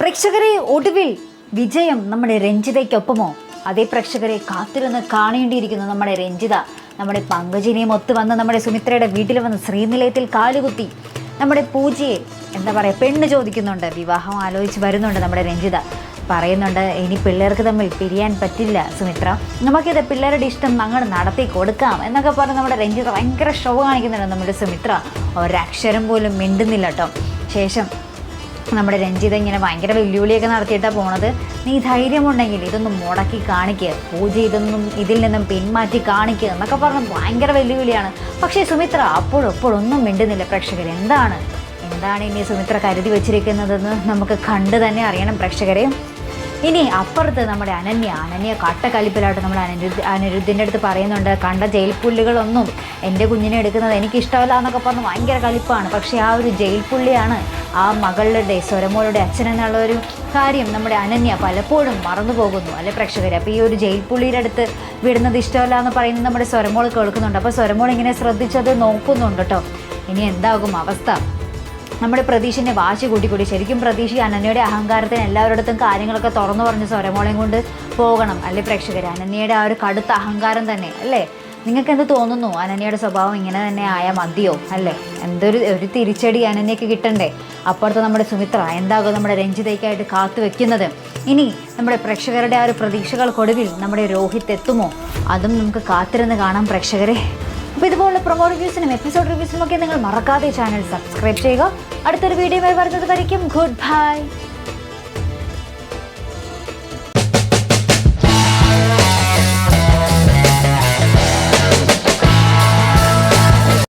പ്രേക്ഷകരെ ഒടുവിൽ വിജയം നമ്മുടെ രഞ്ജിതയ്ക്കൊപ്പമോ? അതേ പ്രേക്ഷകരെ കാത്തിരുന്ന് കാണേണ്ടിയിരിക്കുന്നു നമ്മുടെ രഞ്ജിത. നമ്മുടെ പങ്കജിനെയും ഒത്ത് വന്ന് നമ്മുടെ സുമിത്രയുടെ വീട്ടിൽ വന്ന് ശ്രീനിലയത്തിൽ കാലുകുത്തി നമ്മുടെ പൂജയെ എന്താ പറയുക പെണ്ണ് ചോദിക്കുന്നുണ്ട്. വിവാഹം ആലോചിച്ച് വരുന്നുണ്ട് നമ്മുടെ രഞ്ജിത. പറയുന്നുണ്ട് ഇനി പിള്ളേർക്ക് തമ്മിൽ പിരിയാൻ പറ്റില്ല സുമിത്ര. നമുക്കിത് പിള്ളേരുടെ ഇഷ്ടം അങ്ങോട്ട് നടത്തി കൊടുക്കാം എന്നൊക്കെ പറഞ്ഞ് നമ്മുടെ രഞ്ജിത ഭയങ്കര ഷോ കാണിക്കുന്നുണ്ട് നമ്മുടെ സുമിത്ര. ഒരക്ഷരം പോലും മിണ്ടുന്നില്ല കേട്ടോ. ശേഷം നമ്മുടെ രഞ്ജിത ഇങ്ങനെ ഭയങ്കര വെല്ലുവിളിയൊക്കെ നടത്തിയിട്ടാണ് പോണത്. നീ ധൈര്യമുണ്ടെങ്കിൽ ഇതൊന്നും മുടക്കി കാണിക്കുക പൂജ ഇതൊന്നും ഇതിൽ നിന്നും പിന്മാറ്റി കാണിക്കുക എന്നൊക്കെ പറഞ്ഞ് ഭയങ്കര വെല്ലുവിളിയാണ്. പക്ഷേ സുമിത്ര അപ്പോഴും അപ്പോഴും ഒന്നും മിണ്ടുന്നില്ല. പ്രേക്ഷകർ എന്താണ്? എന്താണ് ഇനി സുമിത്ര കരുതി വെച്ചിരിക്കുന്നതെന്ന് നമുക്ക് കണ്ടു തന്നെ അറിയണം പ്രേക്ഷകരെ. ഇനി അപ്പുറത്ത് നമ്മുടെ അനന്യ അനന്യ കട്ടക്കലിപ്പിലായിട്ട് നമ്മുടെ അനിരുദ്ധ അനിരുദ്ധിന്റെ അടുത്ത് പറയുന്നുണ്ട് കണ്ട ജയിൽ പുള്ളികളൊന്നും എന്റെ കുഞ്ഞിനെ എടുക്കുന്നത് എനിക്കിഷ്ടമല്ല എന്നൊക്കെ പറഞ്ഞ് ഭയങ്കര കലിപ്പാണ്. പക്ഷേ ആ ഒരു ജയിൽ പുള്ളിയാണ് ആ മകളുടെ സ്വരമോളുടെ അച്ഛൻ എന്നുള്ള ഒരു കാര്യം നമ്മുടെ അനന്യ പലപ്പോഴും മറന്നു പോകുന്നു അല്ലെ പ്രേക്ഷകർ അപ്പോൾ ഈ ഒരു ജയിൽ പുള്ളിയുടെ അടുത്ത് വിടുന്നത് ഇഷ്ടമല്ല എന്ന് പറയുന്നത് നമ്മുടെ സ്വരമോൾ കേൾക്കുന്നുണ്ട്. അപ്പോൾ സ്വരമോൾ ഇങ്ങനെ ശ്രദ്ധിച്ചത് നോക്കുന്നുണ്ട് കേട്ടോ. ഇനി എന്താകും അവസ്ഥ? നമ്മുടെ പ്രതീഷിന്റെ വാശി കൂട്ടിക്കൂടി. ശരിക്കും പ്രതീഷ് അനന്യയുടെ അഹങ്കാരത്തിന് എല്ലാവരുടെ കാര്യങ്ങളൊക്കെ തുറന്നു പറഞ്ഞ് സ്വരമോളയും കൊണ്ട് പോകണം അല്ലേ പ്രേക്ഷകർ അനന്യയുടെ ആ ഒരു കടുത്ത അഹങ്കാരം തന്നെ അല്ലേ? നിങ്ങൾക്ക് എന്ത് തോന്നുന്നു? അനന്യയുടെ സ്വഭാവം ഇങ്ങനെ തന്നെ ആയാൽ മതിയോ? അല്ലേ? എന്തൊരു ഒരു തിരിച്ചടി അനന്യക്ക് കിട്ടണ്ടേ? അപ്പുറത്ത് നമ്മുടെ സുമിത്ര എന്താകും നമ്മുടെ രഞ്ജിതയ്ക്കായിട്ട് കാത്തു വെക്കുന്നത്? ഇനി നമ്മുടെ പ്രേക്ഷകരുടെ ആ ഒരു പ്രതീക്ഷകൾക്കൊടുവിൽ നമ്മുടെ രോഹിത് എത്തുമോ? അതും നമുക്ക് കാത്തിരുന്ന് കാണാം പ്രേക്ഷകരെ. അപ്പോൾ ഇതുപോലുള്ള പ്രൊമോ റിവ്യൂസിനും എപ്പിസോഡ് റിവ്യൂസിനും ഒക്കെ നിങ്ങൾ മറക്കാതെ ചാനൽ സബ്സ്ക്രൈബ് ചെയ്യുക. അടുത്തൊരു വീഡിയോ വരുന്നത് വരയ്ക്കും ഗുഡ് ബൈ